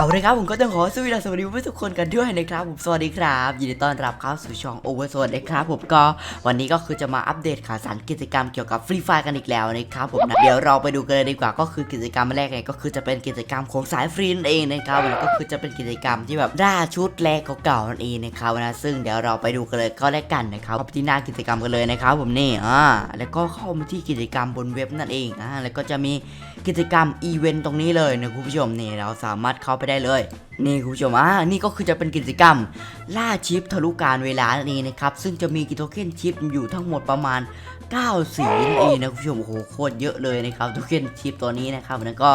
เอาเลยครับผมก็ต้องขอสวัสดีสวัสดีเพื่อนทุกคนกันด้วยนะครับผมสวัสดีครับยินดีต้อนรับเข้าสู่ช่องโอเวอร์โซนนะครับผมก็วันนี้ก็คือจะมาอัปเดตข่าวสารกิจกรรมเกี่ยวกับฟรีไฟกันอีกแล้วนะครับผมนะเดี๋ยวเราไปดูกันเลยดีกว่าก็คือกิจกรรมแรกเนี่ยก็คือจะเป็นกิจกรรมของสายฟรีนั่นเองนะครับแล้วก็คือจะเป็นกิจกรรมที่แบบล่าชุดแรกเก่าๆนั่นเองนะครับนะซึ่งเดี๋ยวเราไปดูกันเลยก็แล้วกันนะครับเข้าไปที่หน้ากิจกรรมกันเลยนะครับผมนี่อ่าแล้วก็เข้ามาที่กิจกรรมบนเว็บนั่นเองอ่าแล้วก็จะมีกิจกรรมอีเวนต์ตรงนี้เลยนะคุณผู้ชมนี่เราสามารถเข้าไปได้เลย นี่คุณผู้ชมอ่านี่ก็คือจะเป็นกิจกรรม ล่าชิปทะลุการเวลานั่นเองนะครับ ซึ่งจะมีกิโทเค็นชิปอยู่ทั้งหมดประมาณ9สีนั่นเองนะคุณผู้ชมโอ้โหโคตรเยอะเลยนะครับโทเค็นชิปตัวนี้นะครับแล้วก็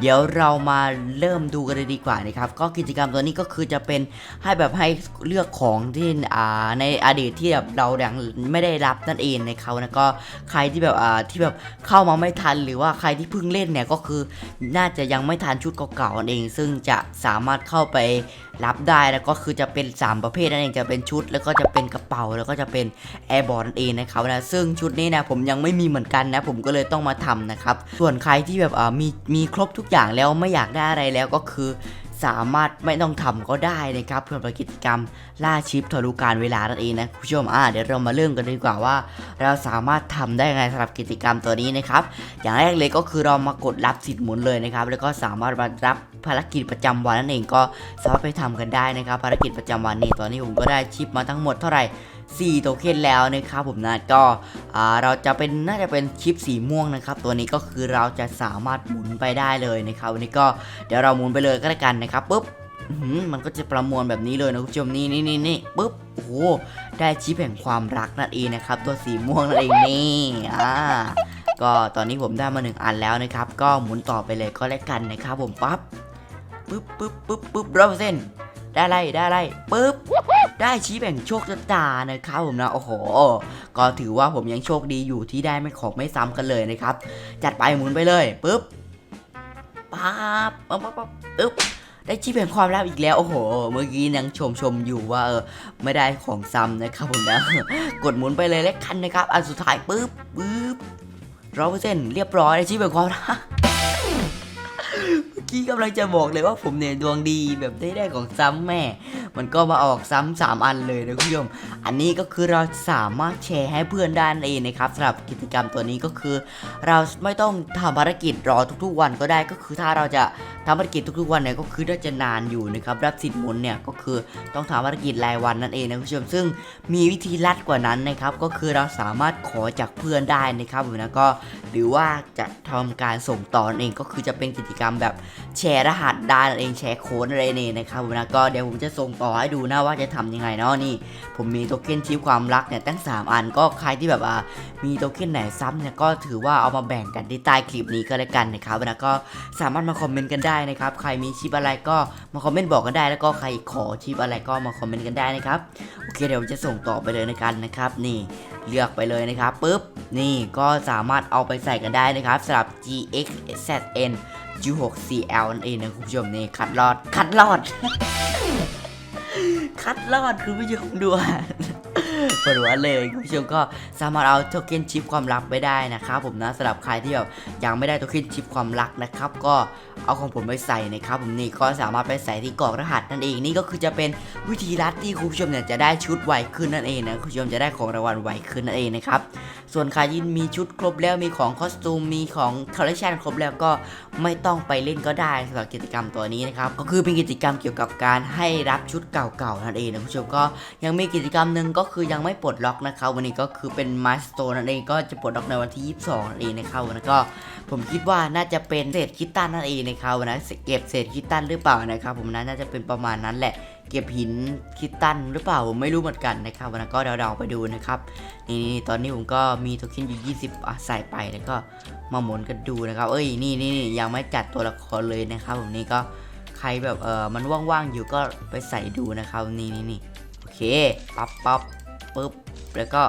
เดี๋ยวเรามาเริ่มดูกันเลยดีกว่านะครับก็กิจกรรมตัวนี้ก็คือจะเป็นให้แบบให้เลือกของที่อ่าในอดีตที่แบบเรายังไม่ได้รับนั่นเองนะครับแล้วก็ใครที่แบบอ่าที่แบบเข้ามาไม่ทันหรือว่าใครที่เพิ่งเล่นเนี่ยก็คือน่าจะยังไม่ทันชุดเก่าๆนั่นเอง ซึ่งจะสามารถเข้าไปรับได้แล้วก็คือจะเป็น 3 ประเภทนั่นเองจะเป็นชุด แล้วก็จะเป็นกระเป๋าแล้วก็จะเป็นแอร์บอลนั่นเองนะครับนะซึ่งชุดนี้นะผมยังไม่มีเหมือนกันนะ ผมก็เลยต้องมาทำนะครับ ส่วนใครที่แบบมีมีครบทุกอย่างแล้วไม่อยากได้อะไรแล้วก็คือสามารถไม่ต้องทำก็ได้นะครับเพื่อประกิจกรรมล่าชิปทะลุการเวลานั่นเองนะคุณผู้ชมอ่าเดี๋ยวเรามาเริ่มกันดีกว่าว่า เราสามารถทำได้ยังไงสำหรับกิจกรรมตัวนี้นะครับอย่างแรกเลยก็คือเรามากดรับสิทธิ์หมุนเลยนะครับแล้วก็สามารถมารับ ภารกิจประจำวันนั่นเองก็สามารถไปทำกันได้นะครับ ภารกิจประจำวันนี้ตอนนี้ผมก็ได้ชิปมาทั้งหมดเท่าไหร่4โทเค็นแล้วนะครับผมนะก็อ่าเราจะเป็นน่าจะเป็นชิปสีม่วงนะครับ ตัวนี้ก็คือเราจะสามารถหมุนไปได้เลยนะครับวันนี้ก็เดี๋ยวเราหมุนไปเลยก็แล้วกันนะครับปุ๊บมันก็จะประมวลแบบนี้เลยนะคุณผู้ชมนี่นี่นี่นี่ปุ๊บโอ้โหได้ชิปแห่งความรักนั่นเองนะครับ ตัวสีม่วงนั่นเองนี่อ่าก็ตอนนี้ผมได้มาหนึ่งอันแล้วนะครับ ก็หมุนต่อไปเลยก็แล้วกันนะครับผมปั๊บ ปุ๊บปุ๊บปุ๊บปุ๊บร้อยเปอร์เซ็นต์ได้ไรได้ไรปุ๊บได้ชิปแห่งโชคชะตานะครับผมนะโอ้โห ก็ถือว่าผมยังโชคดีอยู่ที่ได้ไม่ของไม่ซ้ำกันเลยนะครับ จัดไปหมุนไปเลยปุ๊บปั๊บปั๊บป๊บป๊บปุ๊บได้ชิปแห่งความลับอีกแล้วโอ้โห เมื่อกี้ยังชมชมอยู่ว่าเออไม่ได้ของซ้ำนะครับผมนะกดหมุนไปเลยแล้วกันนะครับ อันสุดท้ายปุ๊บปุ๊บร้อยเปอร์เซ็นต์เรียบร้อยได้ชิปแห่งความลับ กี้กำลังจะบอกเลยว่าผมเนี่ยดวงดีแบบได้ได้ของซ้ำแม่ มันก็มาออกซ้ำสามอันเลยนะคุณผู้ชม อันนี้ก็คือเราสามารถแชร์ให้เพื่อนได้นั่นเองนะครับสำหรับกิจกรรมตัวนี้ก็คือ เราไม่ต้องทำภารกิจรอทุกๆ วันก็ได้ก็คือถ้าเราจะทำภารกิจทุกๆวันเนี่ยก็คือน่าจะนานอยู่นะครับรับสิทธิ์หมุนเนี่ยก็คือต้องทำภารกิจรายวันนั่นเองนะคุณผู้ชมซึ่งมีวิธีลัดกว่านั้นนะครับก็คือเราสามารถขอจากเพื่อนได้นะครับผมนะก็หรือว่าจะทำการส่งต่อนั่นเองก็คือจะเป็นกิจกรรมแบบแชร์รหัสได้นั่นเองแชร์โค้ดอะไรเนี่ยนะครับนะก็เดี๋ยวผมจะส่งต่อให้ดูนะว่าจะทำยังไงเนาะนี่ ผมมีโทเค็นชิปความรักเนี่ยตั้ง 3 อันก็ใครที่แบบว่ามีโทเค็นไหนซ้ำเนี่ยก็ถือว่าเอามาแบ่งกันที่ใต้คลิปนี้ก็แล้วกันนะครับแล้วก็สามารถมาคอมเมนต์กันได้นะครับใครมีชิปอะไรก็มาคอมเมนต์บอกกันได้ แล้วก็ใครขอชิปอะไรก็มาคอมเมนต์กันได้นะครับโอเคเดี๋ยวจะส่งต่อไปเลยในกันนะครับนี่เลือกไปเลยนะครับปุ๊บนี่ก็สามารถเอาไปใส่กันได้นะครับสำหรับ GXZN G6CL นั่นเองนะคุณผู้ชมนี่คัดลอดคัดลอด คัดลอดคุณผู้ชมด้วย ปวดหัวเลยคุณผู้ชมก็สามารถเอาโทเค็นชิปความลับไปได้นะครับผมนะสำหรับใครที่แบบยังไม่ได้โทเค็นชิปความลับนะครับ ก็เอาของผมไปใส่นะครับผมนี่ก็สามารถไปใส่ที่กรอกรหัสนั่นเองนี่ก็คือจะเป็นวิธีลัดที่คุณผู้ชมเนี่ยจะได้ชุดไวขึ้นนั่นเองนะคุณผู้ชมจะได้ของรางวัลไวขึ้นนั่นเองนะครับส่วนใครที่มีชุดครบแล้วมีของคอสตูมมีของคอลเลคชันครบแล้วก็ไม่ต้องไปเล่นก็ได้สำหรับกิจกรรมตัวนี้นะครับก็คือเป็นกิจกรรมเกี่ยวกับการให้รับชุดเก่าๆนั่นเองนะคุณผู้ชมก็ยังมีกิจกรรมหนึ่งก็คือยังไม่ปลดล็อกนะครับ วันนี้ก็คือเป็นมาสโตนนั่นเองก็จะปลดล็อกในวันที่ 22นั่นเองนะครับแล้วก็ผมคิดว่าน่าจะเป็นเศษคิตตันนั่นเองนะครับวันนั้นเก็บเศษคิตตันหรือเปล่านะครับ ผมนะน่าจะเป็นประมาณนั้นแหละเก็บหินคิตตันหรือเปล่าผมไม่รู้เหมือนกันนะครับวันนั้นก็เดาๆไปดูนะครับนี่ตอนนี้ผมก็มีโทเค็นอยู่20อะใส่ไปแล้วก็มาหมุนกันดูนะครับ เอ้ยนี่นี่ยังไม่จัดตัวละครเลยนะครับ ผมนี่ก็ใครแบบเออมันว่างๆอยู่ก็ไปใส่ดูนะครับ นี่นี่นี่ เคปั๊บปั๊บปึ๊บแล้วก็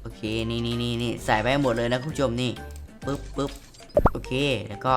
โอเคนี่นี่นี่นี่ใส่ไปให้หมดเลยนะคุณผู้ชมนี่ปึ๊บปึ๊บโอเคแล้วก็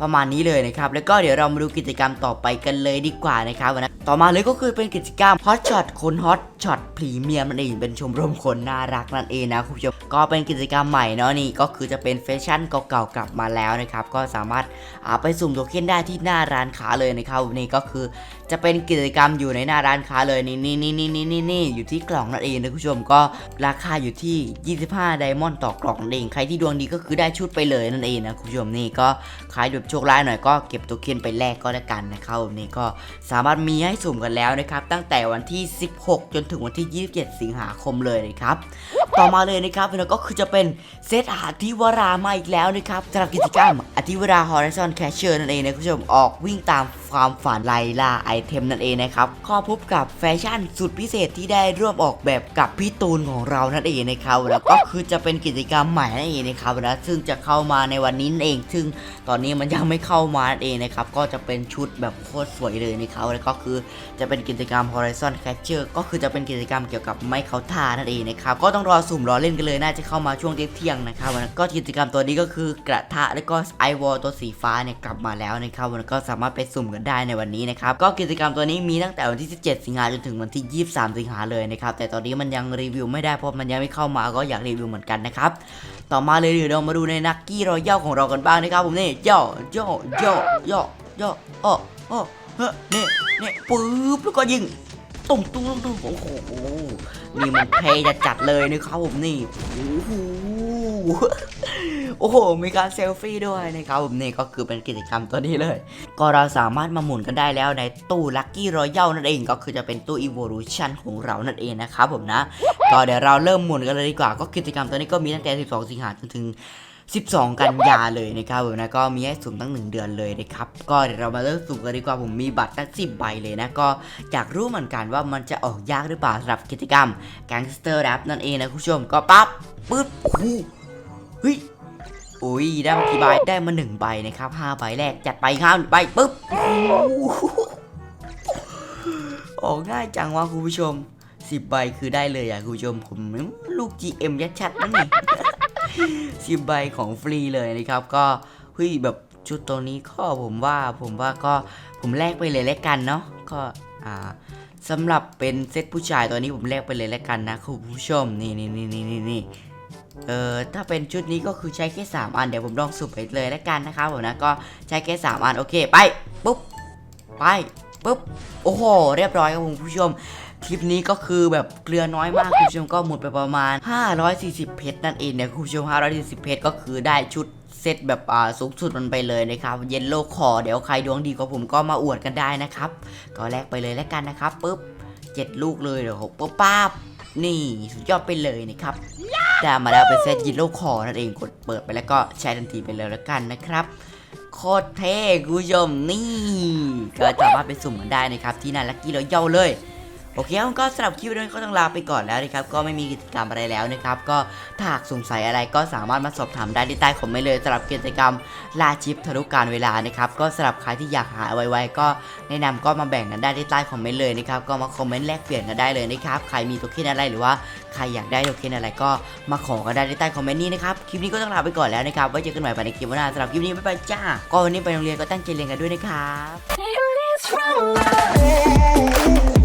ประมาณนี้เลยนะครับ แล้วก็เดี๋ยวเรามาดูกิจกรรมต่อไปกันเลยดีกว่านะครับวันนั้ต่อมาเลยก็คือเป็นกิจกรรมฮอตช็อตคนฮอตช็อตพรีเมียมนั่นเองเป็นชมรมคนน่ารักนั่นเองนะคุณผู้ชมก็เป็นกิจกรรมใหม่เนาะนี่ก็คือจะเป็นแฟชั่นเก่าๆกลับมาแล้วนะครับ ก็สามารถอ่าไปสุ่มโทเค็นได้ที่หน้าร้านค้าเลยนะครับนี่ก็คือจะเป็นกิจกรรมอยู่ในหน้าร้านค้าเลยนี่นี่นี่นี่นี่นี่นี่อยู่ที่กล่องนั่นเองนะคุณผู้ชมก็ราคาอยู่ที่ 25 ไดมอนด์ต่อกล่องนั่นเองใครที่ดวงดีก็คือได้ชุดไปเลยนั่นเองนะคุณผู้ชมนี่ก็ใครแบบโชคร้ายหน่อยก็เก็บตัวเคนไปแลกก็แล้วกันนะครับนี่ก็สามารถมีให้สุ่มกันแล้วนะครับ ตั้งแต่วันที่ 16 จนถึงวันที่ 27 สิงหาคมเลยนะครับต่อมาเลยนะครับแล้วก็คือจะเป็นเซตอาธิวรามาอีกแล้วนะครับสำหรับกิจกรรมอธิวรา Horizon Catcher นั่นเองนะคุณผู้ชมออกวิ่งตามความฝันไล่ล่าไอเทมนั่นเองนะครับข้อพบกับแฟชั่นสุดพิเศษที่ได้ร่วมออกแบบกับพี่ตูนของเรานั่นเองนะครับแล้วก็คือจะเป็นกิจกรรมใหม่นั่นเองนะครับนะซึ่งจะเข้ามาในวันนี้นั่นเอง ซึ่งตอนนี้มันยังไม่เข้ามานั่นเองนะครับก็จะเป็นชุดแบบโคตรสวยเลยนะครับแล้วก็คือจะเป็นกิจกรรม Horizon Catcher ก็คือจะเป็นกิจกรรมเกี่ยวกับไม้เขาท่านั่นเองนะครับก็ต้องรอสุ่มรอเล่นกันเลยน่าจะเข้ามาช่วงเที่ยงนะครับวันนั้ก็กิจกรรมตัวนี้ก็คือกระทะแล้วก็ไอวอลตัวสีฟ้าเนี่ยกลับมาแล้วนะครับวันนั้ก็สามารถไปสุ่มกันได้ในวันนี้นะครับก็กิจกรรมตัวนี้มีตั้งแต่วันที่ 17 สิงหาจนถึงวันที่ 23 สิงหาเลยนะครับแต่ตอนนี้มันยังรีวิวไม่ได้เพราะมันยังไม่เข้ามาก็อยากรีวิวเหมือนกันนะครับต่อมาเลยเดี๋ยวเรามาดูในนักกี้รอยัลของเรากันบ้างนะครับผมนี่ย่อย่อย่อย่อย่ออ้ออ้เฮ้เนี่ยเนี่ยปึ๊บแล้วก็ยิง ตุ้มตุ้มตุ้มตุ้มโอ้โหนี่มันเทจะจัดเลยนะครับผมนี่โอ้โหโอ้โห มีการเซลฟี่ด้วยนะครับผมนี่ก็คือเป็นกิจกรรมตัวนี้เลย ก็เราสามารถมาหมุนกันได้แล้วในตู้ลัคกี้รอยัลนั่นเองก็คือจะเป็นตู้ Evolution ของเรานั่นเองนะครับผมนะ ก็เดี๋ยวเราเริ่มหมุนกันเลยดีกว่า ก็กิจกรรมตัวนี้ก็มีตั้งแต่ 12 สิงหาจนถึง 12 กันยาเลยนะครับผมนะก็มีให้สุ่มตั้ง 1 เดือนเลยนะครับก็เดี๋ยวเรามาเริ่มสุ่มกันดีกว่าผมมีบัตรตั้ง10ใบเลยนะก็อยากรู้เหมือนกันว่ามันจะออกยากหรือเปล่าสำหรับกิจกรรม Gangster Rap นั่นเองนะคุณผู้ชมก็ปั๊บปึ๊บโอ้โหเฮ้ยอุ้ยได้มากี่ใบได้มา1ใบนะครับ5ใบแรกจัดไปครับใบปึ๊บอออกง่ายจังวะคุณผู้ชม10ใบคือได้เลยอะคุณผู้ชมผมลูก GM ยัดชัดนั่นนี่ สิบใบของฟรีเลยนะครับ ก็เฮ้ยแบบชุดตัวนี้ก็ผมว่าผมว่าก็ผมแลกไปเลยแล้วกันเนาะก็อ่าสำหรับเป็นเซตผู้ชายตัวนี้ผมแลกไปเลยแล้วกันนะคุณผู้ชมนี่นี่นี่นี่นี่นี่เออถ้าเป็นชุดนี้ก็คือใช้แค่3อันเดี๋ยวผมลองสุ่มไปเลยแล้วกันนะครับผมนะก็ใช้แค่3อันโอเคไปปุ๊บไปปุ๊บโอ้โหเรียบร้อยครับคุณผู้ชม คลิปนี้ก็คือแบบเกลือน้อยมากคุณผู้ชมก็หมดไปประมาณ 540 เพชรนั่นเองเนี่ยคุณผู้ชม 540 เพชรก็คือได้ชุดเซตแบบอ่าสูงสุดมันไปเลยนะครับเย็นโลคอเดี๋ยวใครดวงดีกว่าผมก็มาอวดกันได้นะครับ ก็แลกไปเลยแล้วกันนะครับปุ๊บ7ลูกเลยเดี๋ยวผมปุ๊บป๊าบนี่สุดยอดไปเลยนะครับได้มาแล้วเป็นเซตยินโลคอนั่นเองกดเปิดไปแล้วก็ใช้ทันทีไปเลยแล้วกันนะครับโคตรเท่คุณผู้ชมนี่ ก็สามารถไปสุ่มกันได้นะครับ ที่นั่นลักกี้เราเย่าเลย โอเคครับก็สำหรับคลิปวิดีโอนี้ก็ต้องลาไปก่อนแล้วนะครับ ก็ไม่มีกิจกรรมอะไรแล้วนะครับ ก็ถ้าหากสงสัยอะไรก็สามารถมาสอบถามได้ที่ใต้คอมเมนต์เลยสำหรับกิจกรรมล่าชิปทะลุการเวลานะครับ ก็สำหรับใครที่อยากหาไวๆก็แนะนำก็มาแบ่งกันได้ที่ใต้คอมเมนต์เลยนะครับ ก็มาคอมเมนต์แลกเปลี่ยนกันได้เลยนะครับ ใครมีโทเค็นอะไรหรือว่าใครอยากได้โทเค็นอะไรก็มาขอกันได้ที่ใต้คอมเมนต์นี้นะครับ คลิปนี้ก็ต้องลาไปก่อนแล้วนะครับไว้เจอกันใหม่ในคลิปหน้าสำหรับคลิปนี้บ๊ายบายจ้า ก็วันนี้ไปโรงเรียนก็ตั้งใจเรียนกันด้วยนะครับ It's from love.